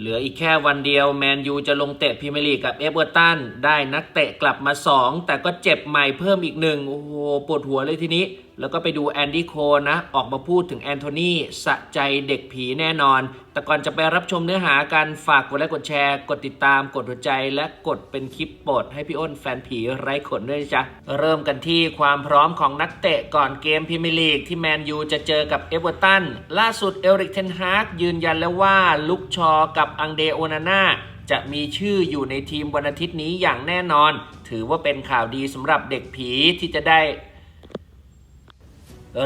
เหลืออีกแค่วันเดียวแมนยูจะลงเตะพรีเมียร์ลีกกับเอเวอร์ตันได้นักเตะกลับมา 2 แต่ก็เจ็บใหม่เพิ่มอีกหนึ่งโอ้โหปวดหัวเลยทีนี้ แล้วก็ไปดูแอนดี้โคนะ ออกมาพูดถึงแอนโทนีสะใจเด็กผีแน่นอน แต่ก่อนจะไปรับชมเนื้อหากัน ฝากกดไลค์กดแชร์ กดติดตามกดหัวใจและกดเป็นคลิปโปรดให้พี่อ้นแฟนผีไร้ขนด้วยจ๊ะเริ่มกันที่ความพร้อมของนักเตะก่อนเกมพรีเมียร์ลีกที่แมนยูจะเจอกับเอเวอร์ตันล่าสุดเอริกเทนฮากยืนยันแล้วว่าลุกชอกับอังเดโอนาน่าจะมีชื่ออยู่ในทีมวันอาทิตย์นี้อย่างแน่นอน ถือว่าเป็นข่าวดีสำหรับเด็กผีที่จะได้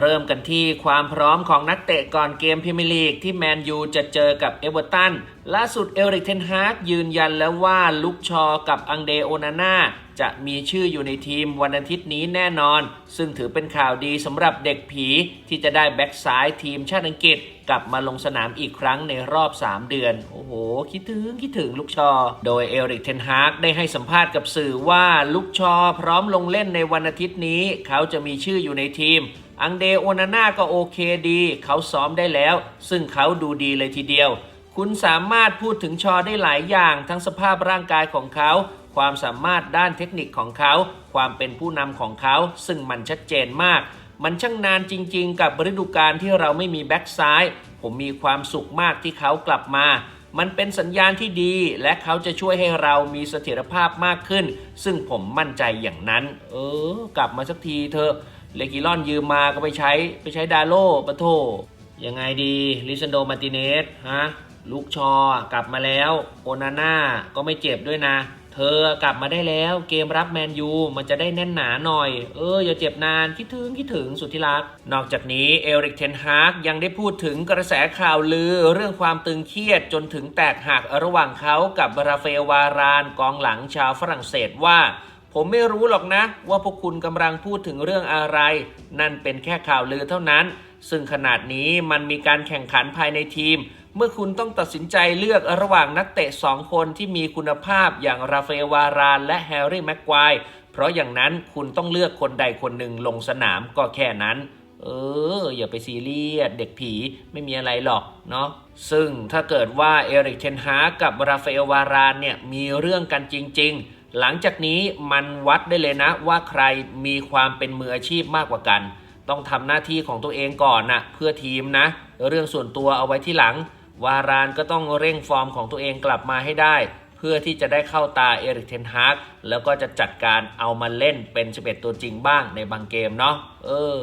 เริ่มกันที่ความพร้อมของนักเตะก่อนเกมพรีเมียร์ลีกที่แมนยูจะเจอกับเอเวอร์ตันล่าสุดเอริกเทนฮากยืนยันแล้วว่าลุกชอกับอังเดโอนาน่าจะมีชื่ออยู่ในทีมวันอาทิตย์นี้แน่นอน ซึ่งถือเป็นข่าวดีสำหรับเด็กผีที่จะได้แบ็กซ้ายทีมชาติอังกฤษ กลับมาลงสนามอีกครั้งในรอบ 3 เดือน โอ้โห คิดถึงคิดถึงลูกชอ โดยเอริกเทนฮากได้ให้สัมภาษณ์กับสื่อว่าลูกชอพร้อมลงเล่นในวันอาทิตย์นี้ เขาจะมีชื่ออยู่ในทีม อังเดโอนาน่าก็โอเคดี เขาซ้อมได้แล้ว ซึ่งเขาดูดีเลยทีเดียว คุณสามารถพูดถึงชอได้หลายอย่าง ทั้งสภาพร่างกายของเขา ความสามารถด้านเทคนิคของเขา ความเป็นผู้นำของเขา ซึ่งมันชัดเจนมาก มันช่างนานจริง ๆ กับฤดูกาลที่เราไม่มีแบ็กซ้าย ผมมีความสุขมากที่เขากลับมา มันเป็นสัญญาณที่ดี และเขาจะช่วยให้เรามีเสถียรภาพมากขึ้น ซึ่งผมมั่นใจอย่างนั้น เออ กลับมาสักทีเถอะ เลกิลอนยืมมาก็ไปใช้ไปใช้ดาโลปะโทยังไงดีลิซันโดมาติเนสฮะลูกชอกลับมาแล้วโอนาน่าก็ไม่เจ็บด้วยนะ เธอกลับมาได้แล้ว เกมรับแมนยูมันจะได้แน่นหนาหน่อย เออ อย่าเจ็บนานคิดถึงคิดถึงสุดที่รัก นอกจากนี้เอริกเทนฮากยังได้พูดถึงกระแสข่าวลือเรื่องความตึงเครียดจนถึงแตกหักระหว่างเขากับราเฟลวารานกองหลังชาวฝรั่งเศสว่า ผมไม่รู้หรอกนะ ว่าพวกคุณกำลังพูดถึงเรื่องอะไร นั่นเป็นแค่ข่าวลือเท่านั้น ซึ่งขนาดนี้มันมีการแข่งขันภายในทีม เมื่อคุณต้องตัดสินใจเลือกระหว่างนักเตะสองคนที่มีคุณภาพอย่างราเฟลวารานและแฮร์รี่แม็กควายเพราะอย่างนั้นคุณต้องเลือกคนใดคนหนึ่งลงสนามก็แค่นั้นเออ อย่าไปซีเรียสเด็กผีไม่มีอะไรหรอกเนาะซึ่งถ้าเกิดว่าเอริกเทนฮากกับราฟาเอลวารานเนี่ย มีเรื่องกันจริง ๆ หลังจากนี้มันวัดได้เลยนะว่าใครมีความเป็นมืออาชีพมากกว่ากัน ต้องทำหน้าที่ของตัวเองก่อนนะเพื่อทีมนะ เรื่องส่วนตัวเอาไว้ที่หลัง วารานก็ต้องเร่งฟอร์มของตัวเองกลับมาให้ได้ เพื่อที่จะได้เข้าตาเอริกเทนฮากแล้วก็จะจัดการเอามาเล่นเป็น 11 ตัวจริงบ้างในบางเกมเนาะเออ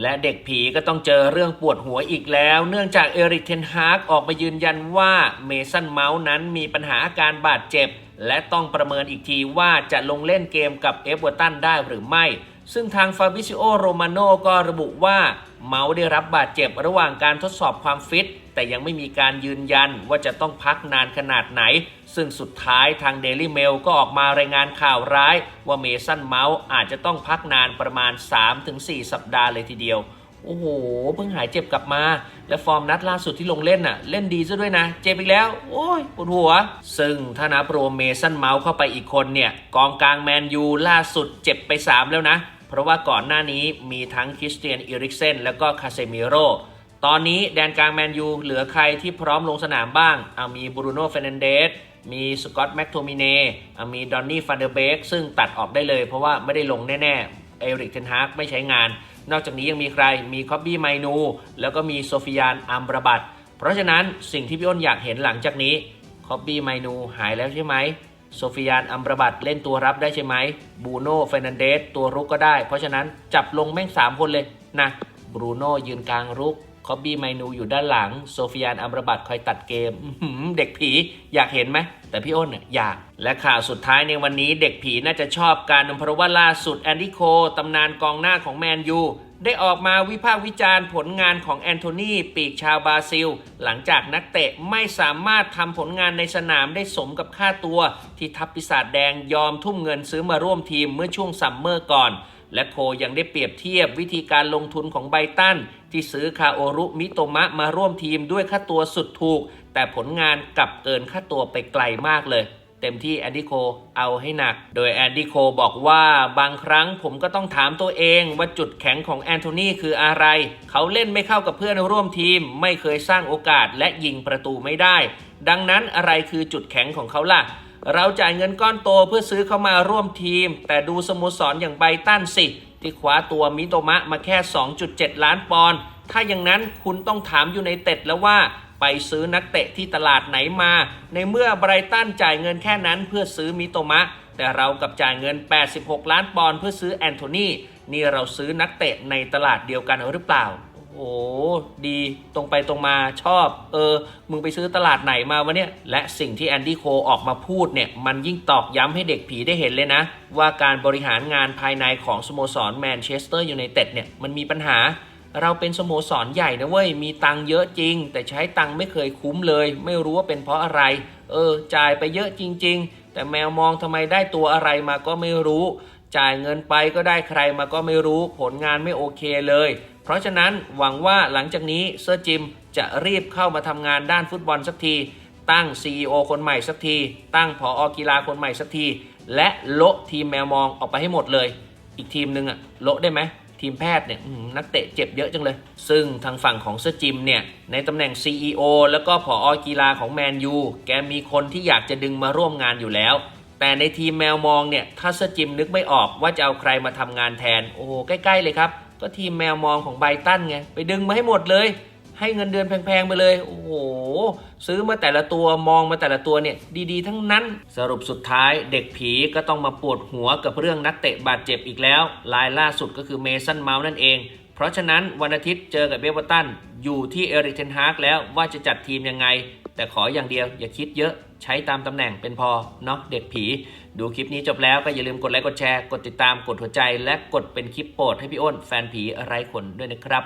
และเด็กผีก็ต้องเจอเรื่องปวดหัวอีกแล้ว เนื่องจากเอริกเทนฮากออกมายืนยันว่าเมสันเมาส์นั้นมีปัญหาอาการบาดเจ็บ และต้องประเมินอีกทีว่าจะลงเล่นเกมกับเอฟเวอร์ตันได้หรือไม่ ซึ่งทางฟาบิซิโอโรมาโนก็ระบุว่าเมาส์ได้รับบาดเจ็บระหว่างการทดสอบความฟิต แต่ยังไม่มีการยืนยันว่าจะต้องพักนานขนาดไหน ซึ่งสุดท้ายทาง Daily Mail ก็ออกมารายงานข่าวร้าย ว่าเมสันเมาส์อาจจะต้องพักนานประมาณ 3-4 สัปดาห์เลยทีเดียว โอ้โหเพิ่งหายเจ็บกลับมา และฟอร์มนัดล่าสุดที่ลงเล่นน่ะ เล่นดีซะด้วยนะ เจ็บอีกแล้ว โอ้ยปวดหัว ซึ่งถ้านับรวมเมสันเมาส์เข้าไปอีกคนเนี่ย กองกลางแมนยูล่าสุดเจ็บไป 3 แล้วนะ เพราะว่าก่อนหน้านี้มีทั้งคริสเตียนอิริกเซนแล้วก็คาเซมิโรตอนนี้แดนกลางแมนยูเหลือใครที่พร้อมลงสนามบ้างเอามีบรูโน่เฟรนเดสมีสกอตต์แม็กโทมิเน่มีดอนนี่ฟันเดอร์เบกซึ่งตัดออกได้เลยเพราะว่าไม่ได้ลงแน่ๆเอริกเทนฮากไม่ใช้งาน นอกจากนี้ยังมีใครมีคอบบี้ไมนู แล้วก็มีโซฟิยานอัมระบัตเพราะฉะนั้นสิ่งที่พี่อ้นอยากเห็นหลังจากนี้คอบบี้ไมนูหายแล้วใช่ไหมโซฟิยานอัมระบัตเล่นตัวรับได้ใช่ไหมบูโน่เฟรนันเดสตัวรุกก็ได้ เพราะฉะนั้นจับลงแม่ง 3 คนเลยนะบรูโน่ยืนกลางรุก คอบบี้ไมนูอยู่ด้านหลัง โซฟิยานอัมรบัตคอยตัดเกม เด็กผีอยากเห็นไหม แต่พี่อ้นอยาก และข่าวสุดท้ายในวันนี้เด็กผีน่าจะชอบการเพราะว่าล่าสุดแอนดี้โคตำนานกองหน้าของแมนยูได้ออกมาวิพากษ์วิจารณ์ผลงานของแอนโทนีปีกชาวบราซิล หลังจากนักเตะไม่สามารถทำผลงานในสนามได้สมกับค่าตัว ที่ทัพปีศาจแดงยอมทุ่มเงินซื้อมาร่วมทีมเมื่อช่วงซัมเมอร์ก่อน และโคยังได้เปรียบเทียบวิธีการลงทุนของไบตัน ที่ซื้อคาโอรุมิโตมะมาร่วมทีมด้วยค่าตัวสุดถูก แต่ผลงานกลับเกินค่าตัวไปไกลมากเลย เต็มที่แอนดี้โคเอาให้หนัก โดยแอนดี้โคบอกว่าบางครั้งผมก็ต้องถามตัวเองว่าจุดแข็งของแอนโทนีคืออะไร เขาเล่นไม่เข้ากับเพื่อนร่วมทีม ไม่เคยสร้างโอกาสและยิงประตูไม่ได้ ดังนั้นอะไรคือจุดแข็งของเขาล่ะเราจ่ายเงินก้อนโตเพื่อซื้อเขามาร่วมทีม แต่ดูสโมสรออย่างไบตันสิ ที่คว้าตัวมิโตมะมาแค่ 2.7 ล้านปอนด์ถ้าอย่างนั้นคุณต้องถามอยู่ในเต็ดแล้วว่าไปซื้อนักเตะที่ตลาดไหนมา ในเมื่อไบรตันจ่ายเงินแค่นั้นเพื่อซื้อมิโตมะ แต่เรากับจ่ายเงิน 86 ล้านปอนด์เพื่อซื้อแอนโทนีนี่เราซื้อนักเตะในตลาดเดียวกันหรือเปล่า โอ้ดีตรงไปตรงมาชอบ เออ มึงไปซื้อตลาดไหนมาวะเนี่ย และสิ่งที่แอนดี้โคออกมาพูดเนี่ย มันยิ่งตอกย้ำให้เด็กผีได้เห็นเลยนะ ว่าการบริหารงานภายในของสโมสรแมนเชสเตอร์ยูไนเต็ดเนี่ย มันมีปัญหา เราเป็นสโมสรใหญ่นะเว้ย มีตังค์เยอะจริง แต่ใช้ตังค์ไม่เคยคุ้มเลย ไม่รู้ว่าเป็นเพราะอะไร เออ จ่ายไปเยอะจริง ๆ แต่แมวมองทำไมได้ตัวอะไรมาก็ไม่รู้ จ่ายเงินไปก็ได้ใครมาก็ไม่รู้ผลงานไม่โอเคเลย เพราะฉะนั้นหวังว่าหลังจากนี้เซอร์จิมจะรีบเข้ามาทำงานด้านฟุตบอลสักที ตั้ง CEO คนใหม่สักที ตั้งผออกีฬาคนใหม่สักที และโละทีมแมวมองออกไปให้หมดเลย อีกทีมหนึ่งอะโละได้ไหมทีมแพทย์เนี่ยนักเตะเจ็บเยอะจังเลย ซึ่งทางฝั่งของเซอร์จิมเนี่ย ในตำแหน่ง CEO แล้วก็ผออกีฬาของแมนยูแกมีคนที่อยากจะดึงมาร่วมงานอยู่แล้ว แต่ในทีมแมวมองเนี่ยถ้าเซอร์จิมนึกไม่ออกว่าจะเอาใครมาทำงานแทน โอ้โหใกล้ๆเลยครับ ก็ทีมแมวมองของไบตันไง ไปดึงมาให้หมดเลย ให้เงินเดือนแพงๆไปเลย โอ้โห ซื้อมาแต่ละตัวมองมาแต่ละตัวเนี่ยดีๆ ทั้งนั้น สรุปสุดท้ายเด็กผีก็ต้องมาปวดหัวกับเรื่องนักเตะบาดเจ็บอีกแล้วรายล่าสุดก็คือเมสันเมาส์นั่นเอง เพราะฉะนั้นวันอาทิตย์เจอกับเบเวอร์ตันอยู่ที่เอริกเทนฮากแล้วว่าจะจัดทีมยังไง แต่ขออย่างเดียวอย่าคิดเยอะ ใช้ตามตำแหน่งเป็นพอเนาะเด็กผี ดูคลิปนี้จบแล้วก็อย่าลืมกดไลค์กดแชร์ กดติดตามกดหัวใจ และกดเป็นคลิปโปรดให้พี่อ้นแฟนผีไร้คนด้วยนะครับ